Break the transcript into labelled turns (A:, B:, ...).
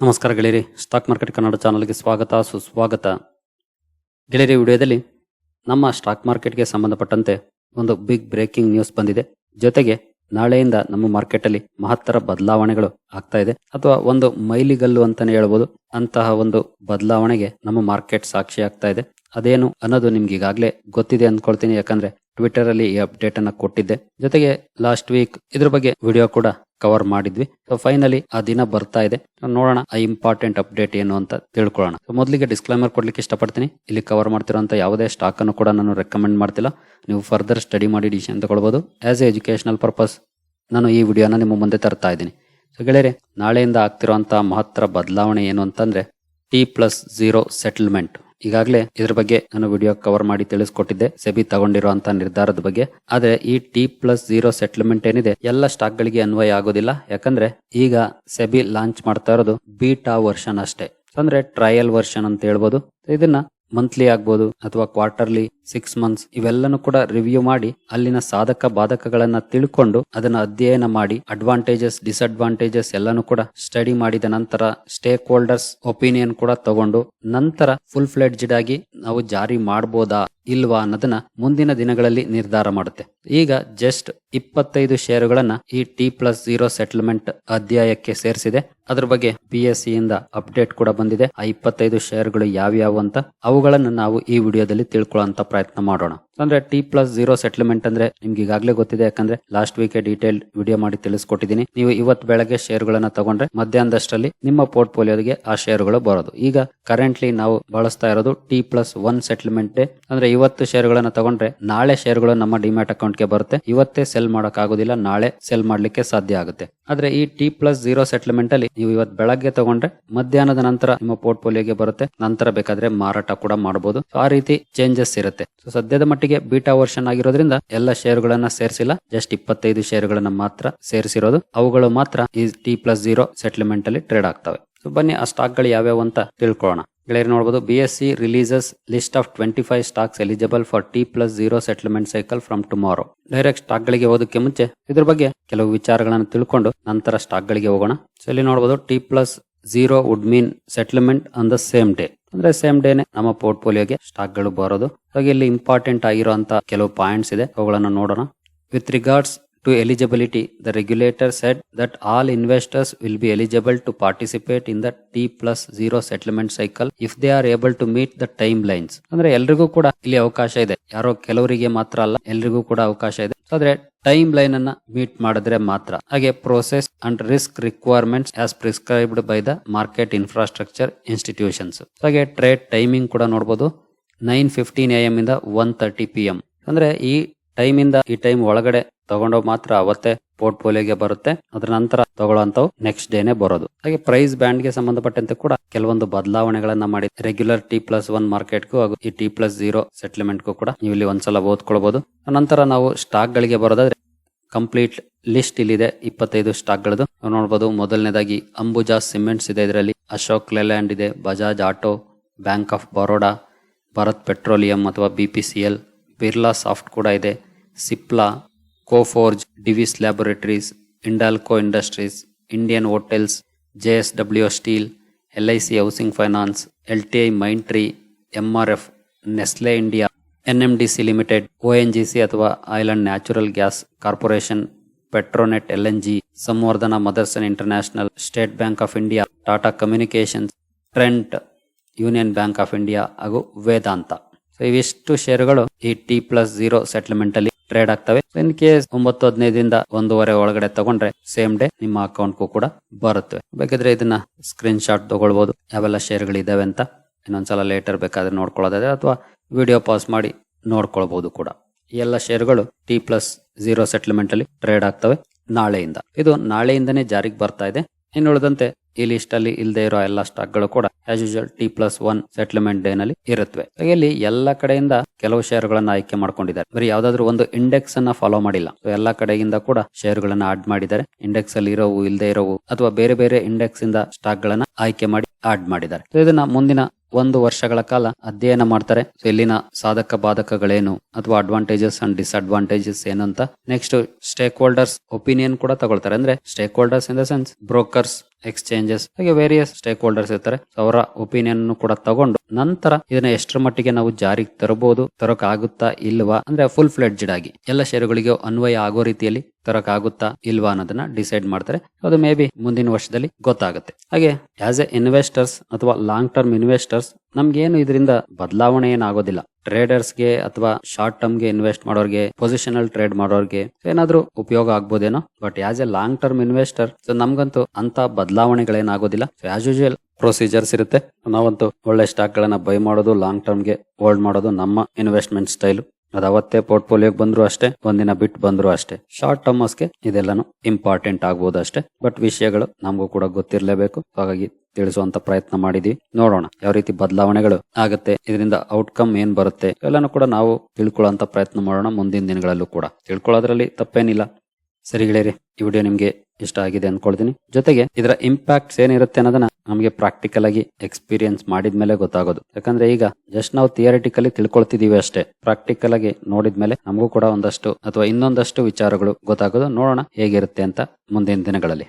A: ನಮಸ್ಕಾರ ಗೆಳೆಯರಿ stock market Kannada ಚಾನಲ್ಗೆ ಸ್ವಾಗತ, ಸುಸ್ವಾಗತ. ಗೆಳೆಯರಿ ವಿಡಿಯೋದಲ್ಲಿ ನಮ್ಮ ಸ್ಟಾಕ್ ಮಾರ್ಕೆಟ್ಗೆ ಸಂಬಂಧಪಟ್ಟಂತೆ ಒಂದು ಬಿಗ್ ಬ್ರೇಕಿಂಗ್ ನ್ಯೂಸ್ ಬಂದಿದೆ. ಜೊತೆಗೆ ನಾಳೆಯಿಂದ ನಮ್ಮ ಮಾರ್ಕೆಟ್ ಅಲ್ಲಿ ಮಹತ್ತರ ಬದಲಾವಣೆಗಳು ಆಗ್ತಾ ಇದೆ. ಅಥವಾ ಒಂದು ಮೈಲಿಗಲ್ಲು ಅಂತಾನೆ ಹೇಳ್ಬೋದು. ಅಂತಹ ಒಂದು ಬದಲಾವಣೆಗೆ ನಮ್ಮ ಮಾರ್ಕೆಟ್ ಸಾಕ್ಷಿ ಆಗ್ತಾ ಇದೆ. ಅದೇನು ಅನ್ನೋದು ನಿಮ್ಗೆ ಈಗಾಗಲೇ ಗೊತ್ತಿದೆ ಅಂದ್ಕೊಳ್ತೀನಿ. ಯಾಕಂದ್ರೆ ಟ್ವಿಟರ್ ಅಲ್ಲಿ ಈ ಅಪ್ಡೇಟ್ ಅನ್ನ ಕೊಟ್ಟಿದ್ದೆ. ಜೊತೆಗೆ ಲಾಸ್ಟ್ ವೀಕ್ ಇದ್ರ ಬಗ್ಗೆ ವಿಡಿಯೋ ಕೂಡ ಕವರ್ ಮಾಡಿದ್ವಿ. ಸೊ ಫೈನಲಿ ಆ ದಿನ ಬರ್ತಾ ಇದೆ. ನೋಡೋಣ ಆ ಇಂಪಾರ್ಟೆಂಟ್ ಅಪ್ಡೇಟ್ ಏನು ಅಂತ ತಿಳ್ಕೊಳ್ಳೋಣ. ಮೊದಲಿಗೆ ಡಿಸ್ಕ್ಲೈಮರ್ ಕೊಡ್ಲಿಕ್ಕೆ ಇಷ್ಟಪಡ್ತೀನಿ. ಇಲ್ಲಿ ಕವರ್ ಮಾಡ್ತಿರೋಂಥ ಯಾವುದೇ ಸ್ಟಾಕ್ ಅನ್ನು ಕೂಡ ನಾನು ರೆಕಮೆಂಡ್ ಮಾಡ್ತಿಲ್ಲ. ನೀವು ಫರ್ದರ್ ಸ್ಟಡಿ ಮಾಡಿ ಡಿಸಿಷನ್ ತಗೊಳ್ಬಹುದು ಆಸ್ ಎ ಎಜುಕೇಶನಲ್ ಪರ್ಪಸ್ ನಾನು ಈ ವಿಡಿಯೋನ ನಿಮ್ಮ ಮುಂದೆ ತರ್ತಾ ಇದ್ದೀನಿ. ಸೊ ಗೆಳೆಯರೆ, ನಾಳೆಯಿಂದ ಆಗ್ತಿರುವಂತಹ ಮಹತ್ತರ ಬದಲಾವಣೆ ಏನು ಅಂತಂದ್ರೆ ಟಿ ಪ್ಲಸ್ ಜೀರೋ ಸೆಟಲ್ಮೆಂಟ್ ಈಗಾಗಲೇ ಇದ್ರ ಬಗ್ಗೆ ನಾನು ವಿಡಿಯೋ ಕವರ್ ಮಾಡಿ ತಿಳಿಸ್ಕೊಟ್ಟಿದ್ದೆ. ಸೆಬಿ ತಗೊಂಡಿರುವಂತಹ ನಿರ್ಧಾರದ ಬಗ್ಗೆ. ಆದ್ರೆ ಈ ಟಿ ಪ್ಲಸ್ ಜೀರೋ ಸೆಟ್ಲ್ಮೆಂಟ್ ಏನಿದೆ, ಎಲ್ಲ ಸ್ಟಾಕ್ ಗಳಿಗೆ ಅನ್ವಯ ಆಗೋದಿಲ್ಲ. ಯಾಕಂದ್ರೆ ಈಗ ಸೆಬಿ ಲಾಂಚ್ ಮಾಡ್ತಾ ಇರೋದು ಬೀಟಾ ವರ್ಷನ್ ಅಷ್ಟೇ. ಅಂದ್ರೆ ಟ್ರಯಲ್ ವರ್ಷನ್ ಅಂತ ಹೇಳ್ಬೋದು. ಇದನ್ನ ಮಂತ್ಲಿ ಆಗ್ಬೋದು ಅಥವಾ ಕ್ವಾರ್ಟರ್ಲಿ ಸಿಕ್ಸ್ ಮಂತ್ಸ್ ಇವೆಲ್ಲನೂ ಕೂಡ ರಿವ್ಯೂ ಮಾಡಿ ಅಲ್ಲಿನ ಸಾಧಕ ಬಾಧಕಗಳನ್ನ ತಿಳ್ಕೊಂಡು ಅದನ್ನ ಅಧ್ಯಯನ ಮಾಡಿ ಅಡ್ವಾಂಟೇಜಸ್ ಡಿಸ್ಅಡ್ವಾಂಟೇಜಸ್ ಎಲ್ಲಾನು ಕೂಡ ಸ್ಟಡಿ ಮಾಡಿದ ನಂತರ ಸ್ಟೇಕ್ ಹೋಲ್ಡರ್ಸ್ ಒಪಿನಿಯನ್ ಕೂಡ ತಗೊಂಡು ನಂತರ ಫುಲ್ ಫ್ಲೆಡ್ಜ್ಡ್ ಆಗಿ ನಾವು ಜಾರಿ ಮಾಡಬಹುದಾ ಇಲ್ವಾ ಅನ್ನೋದನ್ನ ಮುಂದಿನ ದಿನಗಳಲ್ಲಿ ನಿರ್ಧಾರ ಮಾಡುತ್ತೆ. ಈಗ ಜಸ್ಟ್ ಇಪ್ಪತ್ತೈದು ಷೇರುಗಳನ್ನ ಈ ಟಿ ಪ್ಲಸ್ ಜೀರೋ ಸೆಟಲ್ಮೆಂಟ್ ಅಧ್ಯಾಯಕ್ಕೆ ಸೇರಿಸಿದೆ. ಅದ್ರ ಬಗ್ಗೆ ಪಿ ಎಸ್ ಸಿ ಇಂದ ಅಪ್ಡೇಟ್ ಕೂಡ ಬಂದಿದೆ. ಆ ಇಪ್ಪತ್ತೈದು ಷೇರುಗಳು ಯಾವ್ಯಾವು ಅಂತ ಅವುಗಳನ್ನು ನಾವು ಈ ವಿಡಿಯೋದಲ್ಲಿ ತಿಳ್ಕೊಳ್ಳುವಂತ ಪ್ರಯತ್ನ ಮಾಡೋಣ. ಅಂದ್ರೆ ಟಿ ಪ್ಲಸ್ ಜೀರೋ ಸೆಟ್ಲ್ಮೆಂಟ್ ಅಂದ್ರೆ ನಿಮ್ಗೆ ಈಗಾಗಲೇ ಗೊತ್ತಿದೆ, ಯಾಕಂದ್ರೆ ಲಾಸ್ಟ್ ವೀಕ್ ಡೀಟೇಲ್ ವಿಡಿಯೋ ಮಾಡಿ ತಿಳಿಸ್ಕೊಟ್ಟಿದ್ದೀನಿ. ನೀವು ಇವತ್ತು ಬೆಳಗ್ಗೆ ಶೇರ್ಗಳನ್ನ ತಗೊಂಡ್ರೆ ಮಧ್ಯಾಹ್ನದಷ್ಟರಲ್ಲಿ ನಿಮ್ಮ ಪೋರ್ಟ್ಫೋಲಿಯೋಗೆ ಆ ಷೇರುಗಳು ಬರೋದು. ಈಗ ಕರೆಂಟ್ಲಿ ನಾವು ಬಳಸ್ತಾ ಇರೋದು ಟಿ ಪ್ಲಸ್ ಒನ್ ಸೆಟ್ಲ್ಮೆಂಟ್ ಅಂದ್ರೆ ಇವತ್ತು ಶೇರ್ಗಳನ್ನ ತಗೊಂಡ್ರೆ ನಾಳೆ ಶೇರ್ಗಳು ನಮ್ಮ ಡಿಮ್ಯಾಟ್ ಅಕೌಂಟ್ಗೆ ಬರುತ್ತೆ. ಇವತ್ತೇ ಸೆಲ್ ಮಾಡಕ್ ಆಗೋದಿಲ್ಲ ನಾಳೆ ಸೆಲ್ ಮಾಡ್ಲಿಕ್ಕೆ ಸಾಧ್ಯ ಆಗುತ್ತೆ. ಆದ್ರೆ ಈ ಟಿ ಪ್ಲಸ್ ಜೀರೋ ಸೆಟ್ಲ್ಮೆಂಟ್ ಅಲ್ಲಿ ನೀವು ಇವತ್ತು ಬೆಳಗ್ಗೆ ತಗೊಂಡ್ರೆ ಮಧ್ಯಾಹ್ನದ ನಂತರ ನಿಮ್ಮ ಪೋರ್ಟ್ಫೋಲಿಯೋಗೆ ಬರುತ್ತೆ. ನಂತರ ಬೇಕಾದ್ರೆ ಮಾರಾಟ ಕೂಡ ಮಾಡಬಹುದು ಆ ರೀತಿ ಚೇಂಜಸ್ ಇರುತ್ತೆ. ಸೊ ಸದ್ಯದ ಮಟ್ಟಿಗೆ ಬೀಟಾ ವರ್ಷನ್ ಆಗಿರೋದ್ರಿಂದ ಎಲ್ಲ ಶೇರ್ಗಳನ್ನ ಸೇರಿಸಿಲ್ಲ. ಜಸ್ಟ್ ಇಪ್ಪತ್ತೈದು ಷೇರುಗಳನ್ನ ಮಾತ್ರ ಸೇರಿಸಿರೋದು. ಅವುಗಳು ಮಾತ್ರ ಈ ಟಿ ಪ್ಲಸ್ ಜೀರೋ ಸೆಟ್ಲ್ಮೆಂಟ್ ಅಲ್ಲಿ ಟ್ರೇಡ್ ಆಗ್ತವೆ. ಬನ್ನಿ ಆ ಸ್ಟಾಕ್ಗಳು ಯಾವ್ಯಾವ ಅಂತ ತಿಳ್ಕೊಳ್ಳೋಣ. ಗೆಳೆಯರು ನೋಡಬಹುದು B S C releases list of twenty five stocks eligible for T plus zero settlement cycle from tomorrow direct stock ಗಳಿಗೆ ಹೋಗೋದಕ್ಕೆ ಮುಂಚೆ ಇದ್ರ ಬಗ್ಗೆ ಕೆಲವು ವಿಚಾರಗಳನ್ನು ತಿಳ್ಕೊಂಡು ನಂತರ ಸ್ಟಾಕ್ ಗಳಿಗೆ ಹೋಗೋಣ. ಸೊ ಇಲ್ಲಿ ನೋಡಬಹುದು T plus zero would mean settlement on the same day ಅಂದ್ರೆ ಸೇಮ್ ಡೇನೆ ನಮ್ಮ ಪೋರ್ಟ್ಫೋಲಿಯೋಗೆ ಸ್ಟಾಕ್ಗಳು ಬರೋದು. ಹಾಗೆ ಇಲ್ಲಿ ಇಂಪಾರ್ಟೆಂಟ್ ಆಗಿರುವಂತ ಕೆಲವು ಪಾಯಿಂಟ್ಸ್ ಇದೆ. ಅವುಗಳನ್ನು ನೋಡೋಣ. With regards to eligibility, the regulator said that all investors will be eligible to participate in the T plus zero settlement cycle if they are able to meet the timelines. ಅಂದ್ರೆ ಎಲ್ರಿಗೂ ಕೂಡ ಇಲ್ಲಿ ಅವಕಾಶ ಇದೆ. ಯಾರೋ ಕೆಲವರಿಗೆ ಮಾತ್ರ ಅಲ್ಲ ಎಲ್ರಿಗೂ ಕೂಡ ಅವಕಾಶ ಇದೆ. ಆದ್ರೆ ಟೈಮ್ ಲೈನ್ ಅನ್ನ ಮೀಟ್ ಮಾಡಿದ್ರೆ ಮಾತ್ರ. ಹಾಗೆ process and risk requirements as prescribed by the market infrastructure institutions ಹಾಗೆ ಟ್ರೇಡ್ ಟೈಮಿಂಗ್ ಕೂಡ ನೋಡಬಹುದು ನೈನ್ ಫಿಫ್ಟೀನ್ ಎ ಎಂ ಇಂದ ಒನ್ ತರ್ಟಿ ಪಿ ಎಂ ಅಂದ್ರೆ ಈ ಟೈಮ್ ಇಂದ ಈ ಟೈಮ್ ಒಳಗಡೆ ತಗೊಂಡೋಗ್ ಮಾತ್ರ ಅವತ್ತೇ ಪೋರ್ಟ್ಫೋಲಿಯೋಗೆ ಬರುತ್ತೆ. ಅದ್ರ ನಂತರ ತಗೊಳ್ಳೋಂಥವು ನೆಕ್ಸ್ಟ್ ಡೇನೆ ಬರೋದು. ಹಾಗೆ ಪ್ರೈಸ್ ಬ್ಯಾಂಡ್ಗೆ ಸಂಬಂಧಪಟ್ಟಂತೆ ಕೂಡ ಕೆಲವೊಂದು ಬದಲಾವಣೆಗಳನ್ನ ಮಾಡಿ. ರೆಗ್ಯುಲರ್ ಟಿ ಪ್ಲಸ್ ಒನ್ ಮಾರ್ಕೆಟ್ಗೂ ಹಾಗೂ ಈ ಟಿ ಪ್ಲಸ್ ಜೀರೋ ಸೆಟ್ಲ್ಮೆಂಟ್ಗೂ ಕೂಡ ನೀವು ಇಲ್ಲಿ ಒಂದ್ಸಲ ಓದ್ಕೊಳ್ಬಹುದು ನಂತರ ನಾವು ಸ್ಟಾಕ್ ಗಳಿಗೆ ಬರೋದಾದ್ರೆ ಕಂಪ್ಲೀಟ್ ಲಿಸ್ಟ್ ಇಲ್ಲಿದೆ. ಇಪ್ಪತ್ತೈದು ಸ್ಟಾಕ್ ಗಳದು ನಾವು ನೋಡಬಹುದು ಮೊದಲನೇದಾಗಿ ಅಂಬುಜಾ ಸಿಮೆಂಟ್ಸ್ ಇದೆ ಇದರಲ್ಲಿ. ಅಶೋಕ್ ಲೆಲ್ಯಾಂಡ್ ಇದೆ, Bajaj Auto, Bank of Baroda, Bharat Petroleum ಅಥವಾ B P C Birlasoft ಕೂಡ ಇದೆ. Cipla, Coforge, Divi's Laboratories, Hindalco Industries, Indian Hotels, J S W Steel, L I C Housing Finance, L T I Mindtree, M R F, Nestle India, N M D C Limited, O N G C ಅಥವಾ and natural gas corporation, Petronet L N G, Samvardhana Motherson International, State Bank of India, Tata Communications Trent, Union Bank of India ಹಾಗೂ Vedanta. So ಇವಿಷ್ಟು ಶೇರ್ಗಳು ಈ T plus zero settlement ಅಲ್ಲಿ trade ಆಗ್ತವೆ. In case ಒಂಬತ್ತು ಹದಿನೈದರಿಂದ ಒಂದೂವರೆ ಒಳಗಡೆ ತಗೊಂಡ್ರೆ ಸೇಮ್ ಡೇ ನಿಮ್ಮ ಅಕೌಂಟ್ಗೂ ಕೂಡ ಬರುತ್ತೆ. ಬೇಕಿದ್ರೆ ಇದನ್ನ ಸ್ಕ್ರೀನ್ ಶಾಟ್ ತಗೊಳ್ಬಹುದು ಯಾವೆಲ್ಲ ಶೇರ್ಗಳು ಇದಾವೆ ಅಂತ ಇನ್ನೊಂದ್ಸಲ ಲೇಟರ್ ಬೇಕಾದ್ರೆ ನೋಡ್ಕೊಳ್ಳೋದಾದ್ರೆ ಅಥವಾ ವಿಡಿಯೋ ಪಾಸ್ ಮಾಡಿ ನೋಡ್ಕೊಳ್ಬಹುದು ಕೂಡ. ಎಲ್ಲ ಶೇರುಗಳು ಟಿ ಪ್ಲಸ್ ಜೀರೋ ಸೆಟಲ್ಮೆಂಟ್ ಅಲ್ಲಿ ಟ್ರೇಡ್ ಆಗ್ತವೆ ನಾಳೆಯಿಂದ. ಇದು ನಾಳೆಯಿಂದನೇ ಜಾರಿಗೆ ಬರ್ತಾ ಇದೆ. ಇನ್ನು ಉಳಿದಂತೆ ಈ ಲಿಸ್ಟ್ ಅಲ್ಲಿ ಇಲ್ಲದೆ ಇರೋ ಎಲ್ಲ ಸ್ಟಾಕ್ಗಳು ಕೂಡ as usual T plus one settlement day ನಲ್ಲಿ ಇರುತ್ತವೆ ಇಲ್ಲಿ ಎಲ್ಲ ಕಡೆಯಿಂದ ಕೆಲವು ಷೇರುಗಳನ್ನ ಆಯ್ಕೆ ಮಾಡ್ಕೊಂಡಿದ್ದಾರೆ. ಬರೀ ಯಾವ್ದಾದ್ರು ಒಂದು ಇಂಡೆಕ್ಸ್ ಅನ್ನ ಫಾಲೋ ಮಾಡಿಲ್ಲ. ಎಲ್ಲಾ ಕಡೆಯಿಂದ ಕೂಡ ಶೇರ್ಗಳನ್ನ ಆಡ್ ಮಾಡಿದ್ದಾರೆ. ಇಂಡೆಕ್ಸ್ ಅಲ್ಲಿ ಇರೋವು ಇಲ್ಲದೆ ಇರೋವು, ಅಥವಾ ಬೇರೆ ಬೇರೆ ಇಂಡೆಕ್ಸ್ ಇಂದ ಸ್ಟಾಕ್ ಗಳನ್ನ ಆಯ್ಕೆ ಮಾಡಿ ಆಡ್ ಮಾಡಿದ್ದಾರೆ. ಇದನ್ನ ಮುಂದಿನ ಒಂದು ವರ್ಷಗಳ ಕಾಲ ಅಧ್ಯಯನ ಮಾಡ್ತಾರೆ. ಇಲ್ಲಿನ ಸಾಧಕ ಬಾಧಕಗಳೇನು, ಅಥವಾ ಅಡ್ವಾಂಟೇಜಸ್ ಅಂಡ್ ಡಿಸ್ಅಡ್ವಾಂಟೇಜಸ್ ಏನು ಅಂತ ನೆಕ್ಸ್ಟ್ ಸ್ಟೇಕ್ ಹೋಲ್ಡರ್ಸ್ ಒಪಿನಿಯನ್ ಕೂಡ ತಗೊಳ್ತಾರೆ. ಅಂದ್ರೆ stakeholders in the sense brokers exchanges ಹಾಗೆ ವೇರಿಯಸ್ ಸ್ಟೇಕ್ ಹೋಲ್ಡರ್ಸ್ ಇರ್ತಾರೆ ಅವರ ಒಪಿನಿಯನ್ ಕೂಡ ತಗೊಂಡು ನಂತರ ಇದನ್ನ ಎಷ್ಟರ ಮಟ್ಟಿಗೆ ನಾವು ಜಾರಿಗೆ ತರಬಹುದು ತರಕ್ ಆಗುತ್ತಾ ಇಲ್ವಾ? ಅಂದ್ರೆ ಫುಲ್ ಫ್ಲೆಡ್ಜ್ಡ್ ಆಗಿ ಎಲ್ಲ ಷೇರುಗಳಿಗೆ ಅನ್ವಯ ಆಗೋ ರೀತಿಯಲ್ಲಿ ತರಕ್ ಆಗುತ್ತಾ ಇಲ್ವಾ ಅನ್ನೋದನ್ನ ಡಿಸೈಡ್ ಮಾಡ್ತಾರೆ. ಅದು ಮೇ ಬಿ ಮುಂದಿನ ವರ್ಷದಲ್ಲಿ ಗೊತ್ತಾಗುತ್ತೆ. ಹಾಗೆ ಆಸ್ ಎ ಇನ್ವೆಸ್ಟರ್ಸ್ ಅಥವಾ ಲಾಂಗ್ ಟರ್ಮ್ ಇನ್ವೆಸ್ಟರ್ಸ್ ನಮ್ಗೇನು ಇದರಿಂದ ಬದಲಾವಣೆ ಏನಾಗೋದಿಲ್ಲ. ಟ್ರೇಡರ್ಸ್ಗೆ ಅಥವಾ ಶಾರ್ಟ್ ಟರ್ಮ್ಗೆ ಇನ್ವೆಸ್ಟ್ ಮಾಡೋರ್ಗೆ ಪೊಸಿಷನಲ್ ಟ್ರೇಡ್ ಮಾಡೋರ್ಗೆ ಏನಾದ್ರೂ ಉಪಯೋಗ ಆಗ್ಬೋದೇನೋ? But as a long term investor so ನಮ್ಗಂತೂ ಅಂತ ಬದಲಾವಣೆಗಳೇನಾಗೋದಿಲ್ಲ. ಆಸ್ ಯೂಶುವಲ್ ಪ್ರೊಸೀಜರ್ಸ್ ಇರುತ್ತೆ. ನಾವಂತೂ ಒಳ್ಳೆ ಸ್ಟಾಕ್ ಗಳನ್ನ ಬೈ ಮಾಡೋದು ಲಾಂಗ್ ಟರ್ಮ್ಗೆ ಹೋಲ್ಡ್ ಮಾಡೋದು ನಮ್ಮ ಇನ್ವೆಸ್ಟ್ಮೆಂಟ್ ಸ್ಟೈಲ್ ಅದು ಅವತ್ತೇ ಪೋರ್ಟ್ಫೋಲಿಯೋಗೆ ಬಂದ್ರು ಅಷ್ಟೇ, ಒಂದಿನ ಬಿಟ್ಟು ಬಂದ್ರು ಅಷ್ಟೇ. ಶಾರ್ಟ್ ಟರ್ಮಸ್ಗೆ ಇದೆಲ್ಲಾನು ಇಂಪಾರ್ಟೆಂಟ್ ಆಗ್ಬೋದು ಅಷ್ಟೇ. ಬಟ್ ವಿಷಯಗಳು ನಮಗೂ ಕೂಡ ಗೊತ್ತಿರಲೇಬೇಕು. ಹಾಗಾಗಿ ತಿಳಿಸುವಂತ ಪ್ರಯತ್ನ ಮಾಡಿದ್ವಿ. ನೋಡೋಣ ಯಾವ ರೀತಿ ಬದಲಾವಣೆಗಳು ಆಗುತ್ತೆ, ಇದರಿಂದ ಔಟ್ಕಮ್ ಏನ್ ಬರುತ್ತೆ, ಎಲ್ಲಾನು ಕೂಡ ನಾವು ತಿಳ್ಕೊಳ್ಳೋಂತ ಪ್ರಯತ್ನ ಮಾಡೋಣ ಮುಂದಿನ ದಿನಗಳಲ್ಲೂ ಕೂಡ. ತಿಳ್ಕೊಳ್ಳೋದ್ರಲ್ಲಿ ತಪ್ಪೇನಿಲ್ಲ. ಸರಿ ಗೆಳೆಯರಿ, ಈ ವಿಡಿಯೋ ನಿಮ್ಗೆ ಇಷ್ಟ ಆಗಿದೆ ಅನ್ಕೊಳ್ತೀನಿ. ಜೊತೆಗೆ ಇದರ ಇಂಪ್ಯಾಕ್ಟ್ಸ್ ಏನಿರುತ್ತೆ ಅನ್ನೋದನ್ನ ನಮಗೆ ಪ್ರಾಕ್ಟಿಕಲ್ ಆಗಿ ಎಕ್ಸ್ಪೀರಿಯನ್ಸ್ ಮಾಡಿದ್ಮೇಲೆ ಗೊತ್ತಾಗೋದು. ಯಾಕಂದ್ರೆ ಈಗ ಜಸ್ಟ್ ನಾವು ಥಿಯರಿಟಿಕಲಿ ತಿಳ್ಕೊಳ್ತಿದೀವಿ ಅಷ್ಟೇ. ಪ್ರಾಕ್ಟಿಕಲ್ ಆಗಿ ನೋಡಿದ್ಮೇಲೆ ನಮಗೂ ಕೂಡ ಒಂದಷ್ಟು ಅಥವಾ ಇನ್ನೊಂದಷ್ಟು ವಿಚಾರಗಳು ಗೊತ್ತಾಗೋದು. ನೋಡೋಣ ಹೇಗಿರುತ್ತೆ ಅಂತ ಮುಂದಿನ ದಿನಗಳಲ್ಲಿ.